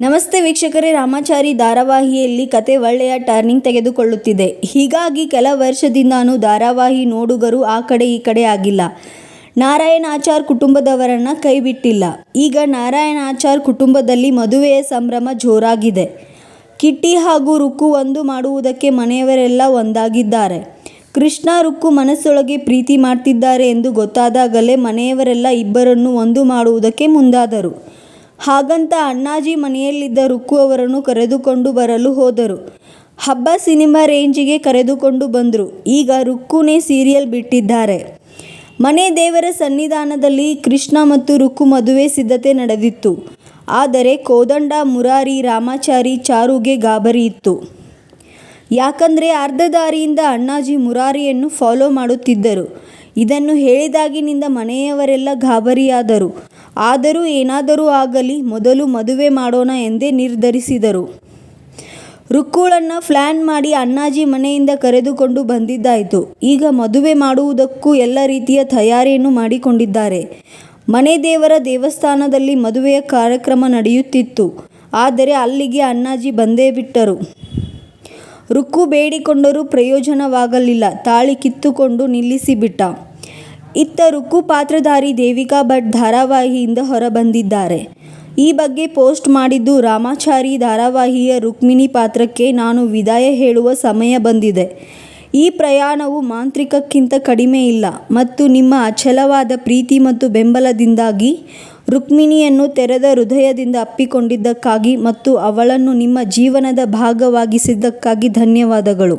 ನಮಸ್ತೆ ವೀಕ್ಷಕರೇ, ರಾಮಾಚಾರಿ ಧಾರಾವಾಹಿಯಲ್ಲಿ ಕತೆ ಒಳ್ಳೆಯ ಟರ್ನಿಂಗ್ ತೆಗೆದುಕೊಳ್ಳುತ್ತಿದೆ. ಹೀಗಾಗಿ ಕೆಲ ವರ್ಷದಿಂದಾನು ಧಾರಾವಾಹಿ ನೋಡುಗರು ಆ ಕಡೆ ಈ ಕಡೆ ಆಗಿಲ್ಲ. ನಾರಾಯಣ ಆಚಾರ್ ಕುಟುಂಬದವರನ್ನು ಕೈಬಿಟ್ಟಿಲ್ಲ. ಈಗ ನಾರಾಯಣ ಆಚಾರ್ ಕುಟುಂಬದಲ್ಲಿ ಮದುವೆಯ ಸಂಭ್ರಮ ಜೋರಾಗಿದೆ. ಕಿಟ್ಟಿ ಹಾಗೂ ರುಕ್ಕು ಒಂದು ಮಾಡುವುದಕ್ಕೆ ಮನೆಯವರೆಲ್ಲ ಒಂದಾಗಿದ್ದಾರೆ. ಕೃಷ್ಣ ರುಕ್ಕು ಮನಸ್ಸೊಳಗೆ ಪ್ರೀತಿ ಮಾಡ್ತಿದ್ದಾರೆ ಎಂದು ಗೊತ್ತಾದಾಗಲೇ ಮನೆಯವರೆಲ್ಲ ಇಬ್ಬರನ್ನು ಒಂದು ಮಾಡುವುದಕ್ಕೆ ಮುಂದಾದರು. ಹಾಗಂತ ಅಣ್ಣಾಜಿ ಮನೆಯಲ್ಲಿದ್ದ ರುಕ್ಕು ಅವರನ್ನು ಕರೆದುಕೊಂಡು ಬರಲು ಹೋದರು. ಹಬ್ಬ ಸಿನಿಮಾ ರೇಂಜಿಗೆ ಕರೆದುಕೊಂಡು ಬಂದರು. ಈಗ ರುಕ್ಕುನೇ ಸೀರಿಯಲ್ ಬಿಟ್ಟಿದ್ದಾರೆ. ಮನೆ ದೇವರ ಸನ್ನಿಧಾನದಲ್ಲಿ ಕೃಷ್ಣ ಮತ್ತು ರುಕ್ಕು ಮದುವೆ ಸಿದ್ಧತೆ ನಡೆದಿತ್ತು. ಆದರೆ ಕೋದಂಡ ಮುರಾರಿ ರಾಮಾಚಾರಿ ಚಾರುಗೆ ಗಾಬರಿ ಇತ್ತು. ಯಾಕಂದ್ರೆ ಅರ್ಧ ದಾರಿಯಿಂದ ಅಣ್ಣಾಜಿ ಮುರಾರಿಯನ್ನು ಫಾಲೋ ಮಾಡುತ್ತಿದ್ದರು. ಇದನ್ನು ಹೇಳಿದಾಗಿನಿಂದ ಮನೆಯವರೆಲ್ಲ ಗಾಬರಿಯಾದರು. ಆದರೂ ಏನಾದರೂ ಆಗಲಿ ಮೊದಲು ಮದುವೆ ಮಾಡೋಣ ಎಂದೇ ನಿರ್ಧರಿಸಿದರು. ರುಕ್ಕುಳನ್ನ ಪ್ಲ್ಯಾನ್ ಮಾಡಿ ಅಣ್ಣಾಜಿ ಮನೆಯಿಂದ ಕರೆದುಕೊಂಡು ಬಂದಿದ್ದಾಯಿತು. ಈಗ ಮದುವೆ ಮಾಡುವುದಕ್ಕೂ ಎಲ್ಲ ರೀತಿಯ ತಯಾರಿಯನ್ನು ಮಾಡಿಕೊಂಡಿದ್ದಾರೆ. ಮನೆ ದೇವರ ದೇವಸ್ಥಾನದಲ್ಲಿ ಮದುವೆಯ ಕಾರ್ಯಕ್ರಮ ನಡೆಯುತ್ತಿತ್ತು. ಆದರೆ ಅಲ್ಲಿಗೆ ಅಣ್ಣಾಜಿ ಬಂದೇ ಬಿಟ್ಟರು. ರುಕ್ಕು ಬೇಡಿಕೊಂಡರೂ ಪ್ರಯೋಜನವಾಗಲಿಲ್ಲ. ತಾಳಿ ಕಿತ್ತುಕೊಂಡು ನಿಲ್ಲಿಸಿಬಿಟ್ಟ ಇತ್ತ ರುಕ್ಕು ಪಾತ್ರಧಾರಿ ದೇವಿಕಾ ಭಟ್ ಧಾರಾವಾಹಿಯಿಂದ ಹೊರಬಂದಿದ್ದಾರೆ. ಈ ಬಗ್ಗೆ ಪೋಸ್ಟ್ ಮಾಡಿದ್ದು ರಾಮಾಚಾರಿ ಧಾರಾವಾಹಿಯ ರುಕ್ಮಿಣಿ ಪಾತ್ರಕ್ಕೆ ನಾನು ವಿದಾಯ ಹೇಳುವ ಸಮಯ ಬಂದಿದೆ. ಈ ಪ್ರಯಾಣವು ಮಾಂತ್ರಿಕಕ್ಕಿಂತ ಕಡಿಮೆ ಇಲ್ಲ. ಮತ್ತು ನಿಮ್ಮ ಅಚಲವಾದ ಪ್ರೀತಿ ಮತ್ತು ಬೆಂಬಲದಿಂದಾಗಿ ರುಕ್ಮಿಣಿಯನ್ನು ತೆರೆದ ಹೃದಯದಿಂದ ಅಪ್ಪಿಕೊಂಡಿದ್ದಕ್ಕಾಗಿ ಮತ್ತು ಅವಳನ್ನು ನಿಮ್ಮ ಜೀವನದ ಭಾಗವಾಗಿಸಿದ್ದಕ್ಕಾಗಿ ಧನ್ಯವಾದಗಳು.